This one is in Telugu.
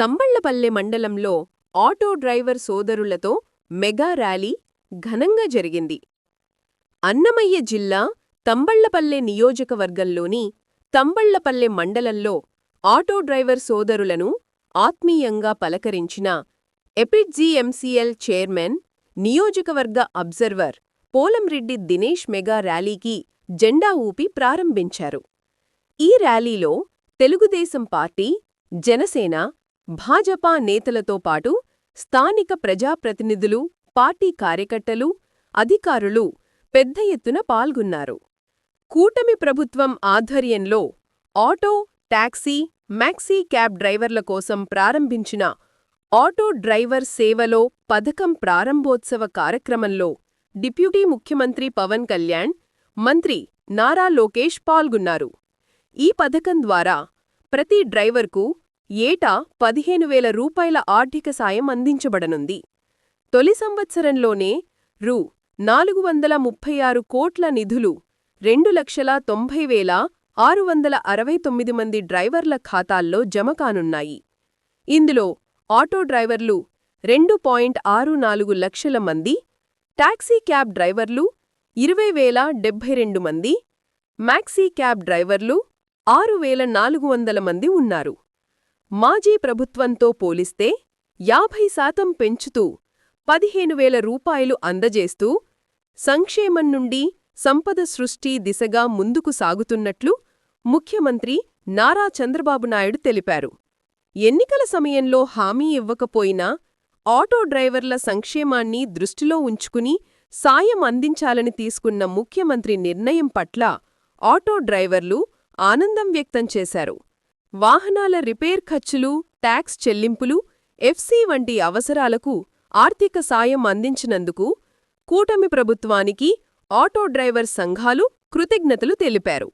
తంబళ్ళపల్లె మండలంలో ఆటో డ్రైవర్ సోదరులతో మెగా ర్యాలీ ఘనంగా జరిగింది. అన్నమయ్య జిల్లా తంబళ్ళపల్లె నియోజకవర్గంలోని తంబళ్ళపల్లె మండలంలో ఆటో డ్రైవర్ సోదరులను ఆత్మీయంగా పలకరించిన ఎపిడ్జీఎంసీఎల్ చైర్మన్ నియోజకవర్గ అబ్జర్వర్ పోలంరెడ్డి దినేష్ మెగా ర్యాలీకి జెండా ఊపి ప్రారంభించారు. ఈ ర్యాలీలో తెలుగుదేశం పార్టీ జనసేన భాజపా నేతలతో పాటు స్థానిక ప్రజాప్రతినిధులు పార్టీ కార్యకర్తలు అధికారులు పెద్ద ఎత్తున పాల్గొన్నారు. కూటమి ప్రభుత్వం ఆధ్వర్యంలో ఆటో టాక్సీ మ్యాక్సీ క్యాబ్ డ్రైవర్ల కోసం ప్రారంభించిన ఆటో డ్రైవర్ సేవలో పథకం ప్రారంభోత్సవ కార్యక్రమంలో డిప్యూటీ ముఖ్యమంత్రి పవన్ కళ్యాణ్ మంత్రి నారా లోకేష్ పాల్గొన్నారు. ఈ పథకం ద్వారా ప్రతి డ్రైవర్కు ఏటా పదిహేను వేల రూపాయల ఆర్థిక సాయం అందించబడనుంది. తొలి సంవత్సరంలోనే రూ. నాలుగు వందల ముప్పై ఆరు కోట్ల నిధులు రెండు లక్షల తొంభై వేల ఆరు వందల అరవై తొమ్మిది మంది డ్రైవర్ల ఖాతాల్లో జమ కానున్నాయి. ఇందులో ఆటో డ్రైవర్లు రెండు పాయింట్ ఆరు నాలుగు లక్షల మంది టాక్సీ క్యాబ్ డ్రైవర్లు ఇరవై వేల డెబ్బై రెండు మంది మ్యాక్సీ క్యాబ్ డ్రైవర్లు ఆరు వేల నాలుగు వందల మంది ఉన్నారు. మాజీ ప్రభుత్వంతో పోలిస్తే యాభై శాతం పెంచుతూ పదిహేను వేల రూపాయలు అందజేస్తూ సంక్షేమం నుండి సంపద సృష్టి దిశగా ముందుకు సాగుతున్నట్లు ముఖ్యమంత్రి నారా చంద్రబాబు నాయుడు తెలిపారు. ఎన్నికల సమయంలో హామీ ఇవ్వకపోయినా ఆటో డ్రైవర్ల సంక్షేమాన్ని దృష్టిలో ఉంచుకుని సాయం అందించాలని తీసుకున్న ముఖ్యమంత్రి నిర్ణయం పట్ల ఆటో డ్రైవర్లు ఆనందం వ్యక్తం చేశారు. వాహనాల రిపేర్ ఖర్చులు ట్యాక్స్ చెల్లింపులు ఎఫ్సీ వంటి అవసరాలకు ఆర్థిక సాయం అందించినందుకు కూటమి ప్రభుత్వానికి ఆటో డ్రైవర్ సంఘాలు కృతజ్ఞతలు తెలిపారు.